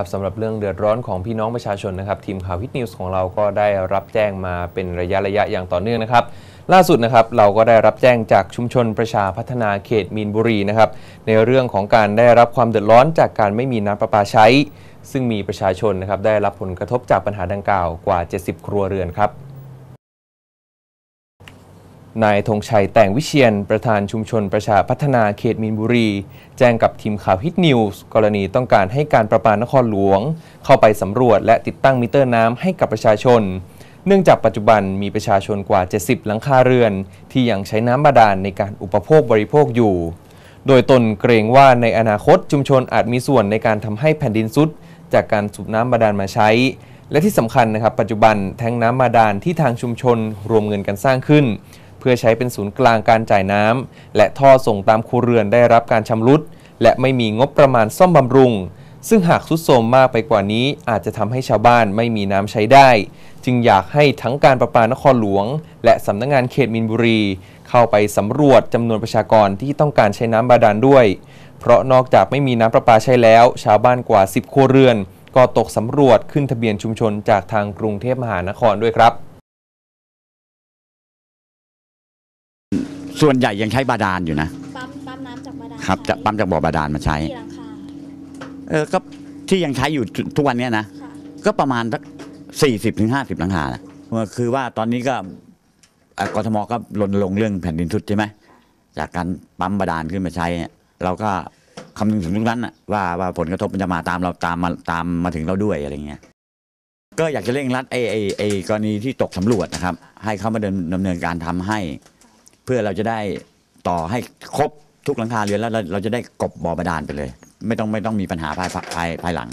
ครับสำหรับเรื่องเดือดร้อนของพี่น้องประชาชนนะครับ ทีมข่าวฮิตนิวส์ของเราก็ได้รับแจ้งมาเป็นระยะระยะอย่างต่อเนื่องนะครับ ล่าสุดนะครับเราก็ได้รับแจ้งจากชุมชนประชาพัฒนาเขตมีนบุรีนะครับ ในเรื่องของการได้รับความเดือดร้อนจากการไม่มีน้ำประปาใช้ ซึ่งมีประชาชนนะครับได้รับผลกระทบจากปัญหาดังกล่าวกว่า 70 ครัวเรือนครับ นายธงชัยแต่งวิเชียน ประธานชุมชนประชาพัฒนาเขตมีนบุรี แจ้งกับทีมข่าวฮิตนิวส์กรณีต้องการให้การประปานครหลวง เข้าไปสำรวจและติดตั้งมิเตอร์น้ำให้กับประชาชน เนื่องจากปัจจุบันมีประชาชนกว่า 70 หลังคาเรือน ที่ยังใช้น้ำบาดาลในการอุปโภคบริโภคอยู่ โดยตนเกรงว่าในอนาคตชุมชนอาจมีส่วนในการทำให้แผ่นดินซุดจากการสูบน้ำบาดาลมาใช้ และที่สำคัญนะครับปัจจุบันแทงน้ำบาดาลที่ทางชุมชนรวมเงินกันสร้างขึ้น เพื่อใช้เป็นศูนย์กลางการจ่ายน้ำและท่อส่งตามครัวเรือนได้รับการชำรุด และไม่มีงบประมาณซ่อมบำรุง ซึ่งหากสุดโทรมมากไปกว่านี้ อาจจะทำให้ชาวบ้านไม่มีน้ำใช้ได้ จึงอยากให้ทั้งการประปานครหลวง และสำนักงานเขตมินบุรี เข้าไปสำรวจจำนวนประชากรที่ต้องการใช้น้ำบาดาลด้วย เพราะนอกจากไม่มีน้ำประปาใช้แล้ว ชาวบ้านกว่า 10 ครัวเรือน ก็ตกสำรวจขึ้นทะเบียนชุมชนจากทางกรุงเทพมหานครด้วยครับ ส่วนใหญ่ยังใช้บาดาลอยู่นะปั๊มปั๊มน้ำจากบาดาลครับจะปั๊มจากบ่อบาดาลมาใช้ ที่หลังคาเออก็ที่ยังใช้อยู่ทุทุกวันเนี้ยนะ ค่ะก็ประมาณสักสี่สิบถึงห้าสิบหลังคานะคือว่าตอนนี้ก็อะกทมก็รณรงค์เรื่องแผ่นดินทุดใช่ไหมจากการปั๊มบาดาลขึ้นมาใช้เนี่ยเราก็คำนึงถึงตรงนั้นน่ะว่าว่าผลกระทบมันจะมาตามเราตามมาตามมาถึงเราด้วยอะไรเงี้ยก็อยากจะเร่งรัดไอ้ไอ้ไอ้กรณีที่ตกสำรวจนะครับ ให้เขามาเดินดำเนินการทำให้เพื่อเราจะได้ต่อให้ครบทุกหลังคาเรือนแล้วเราเราจะได้กบบ่อบาดาลไปเลย ไม่ต้องไม่ต้องมีปัญหาภายภายภายหลัง